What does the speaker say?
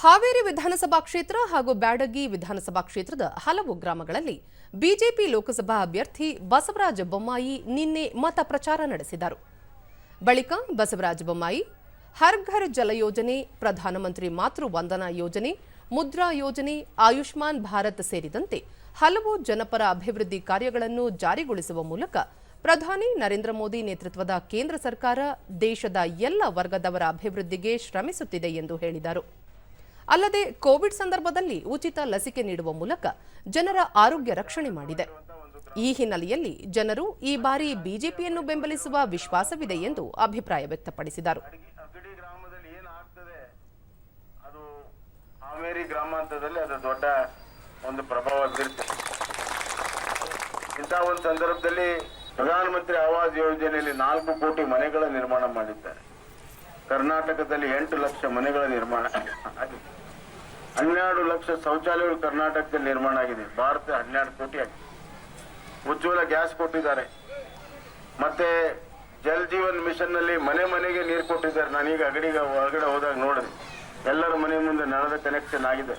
ಹಾವೇರಿ ವಿಧಾನಸಭಾ ಕ್ಷೇತ್ರ ಹಾಗೂ ಬ್ಯಾಡಗಿ ವಿಧಾನಸಭಾ ಕ್ಷೇತ್ರದ ಹಲವು ಗ್ರಾಮಗಳಲ್ಲಿ ಬಿಜೆಪಿ ಲೋಕಸಭಾ ಅಭ್ಯರ್ಥಿ ಬಸವರಾಜ ಬೊಮ್ಮಾಯಿ ನಿನ್ನೆ ಮತ ಪ್ರಚಾರ ನಡೆಸಿದರು. ಬಳಿಕ ಬಸವರಾಜ ಬೊಮ್ಮಾಯಿ, ಹರ್ ಘರ್ ಜಲ ಯೋಜನೆ, ಪ್ರಧಾನಮಂತ್ರಿ ಮಾತೃ ವಂದನಾ ಯೋಜನೆ, ಮುದ್ರಾ ಯೋಜನೆ, ಆಯುಷ್ಮಾನ್ ಭಾರತ್ ಸೇರಿದಂತೆ ಹಲವು ಜನಪರ ಅಭಿವೃದ್ಧಿ ಕಾರ್ಯಗಳನ್ನು ಜಾರಿಗೊಳಿಸುವ ಮೂಲಕ ಪ್ರಧಾನಿ ನರೇಂದ್ರ ಮೋದಿ ನೇತೃತ್ವದ ಕೇಂದ್ರ ಸರ್ಕಾರ ದೇಶದ ಎಲ್ಲ ವರ್ಗದವರ ಅಭಿವೃದ್ಧಿಗೆ ಶ್ರಮಿಸುತ್ತಿದೆ ಎಂದು ಹೇಳಿದರು. ಅಲ್ಲದೆ ಕೋವಿಡ್ ಸಂದರ್ಭದಲ್ಲಿ ಉಚಿತ ಲಸಿಕೆ ನೀಡುವ ಮೂಲಕ ಜನರ ಆರೋಗ್ಯ ರಕ್ಷಣೆ ಮಾಡಿದೆ. ಈ ಹಿನ್ನೆಲೆಯಲ್ಲಿ ಜನರು ಈ ಬಾರಿ ಬಿಜೆಪಿಯನ್ನು ಬೆಂಬಲಿಸುವ ವಿಶ್ವಾಸವಿದೆ ಎಂದು ಅಭಿಪ್ರಾಯ ವ್ಯಕ್ತಪಡಿಸಿದರು. ಗ್ರಾಮಾಂತರದಲ್ಲಿ ಅದು ದೊಡ್ಡ ಒಂದು ಪ್ರಭಾವ ಬೀರುತ್ತೆ ಇಂಥ ಒಂದು ಸಂದರ್ಭದಲ್ಲಿ ಪ್ರಧಾನಮಂತ್ರಿ ಆವಾಸ್ ಯೋಜನೆಯಲ್ಲಿ ನಾಲ್ಕು ಕೋಟಿ ಮನೆಗಳ ನಿರ್ಮಾಣ ಮಾಡಿದ್ದಾರೆ. ಕರ್ನಾಟಕದಲ್ಲಿ ಎಂಟು ಲಕ್ಷ ಮನೆಗಳ ನಿರ್ಮಾಣ ಆಗಿದೆ. ಹನ್ನೆರಡು ಲಕ್ಷ ಶೌಚಾಲಯಗಳು ಕರ್ನಾಟಕದಲ್ಲಿ ನಿರ್ಮಾಣ ಆಗಿದೆ. ಭಾರತ ಹನ್ನೆರಡು ಕೋಟಿ ಆಗಿದೆ. ಉಜ್ವಲ ಗ್ಯಾಸ್ ಕೊಟ್ಟಿದ್ದಾರೆ. ಮತ್ತೆ ಜಲ್ ಜೀವನ್ ಮಿಷನ್ನಲ್ಲಿ ಮನೆ ಮನೆಗೆ ನೀರು ಕೊಟ್ಟಿದ್ದಾರೆ. ನಾನೀಗ ಅಗಡಿಗೆ ಹೊರಗಡೆ ಹೋದಾಗ ನೋಡಿದೆ. ಎಲ್ಲರ ಮನೆ ಮುಂದೆ ನಳದ ಕನೆಕ್ಷನ್ ಆಗಿದೆ.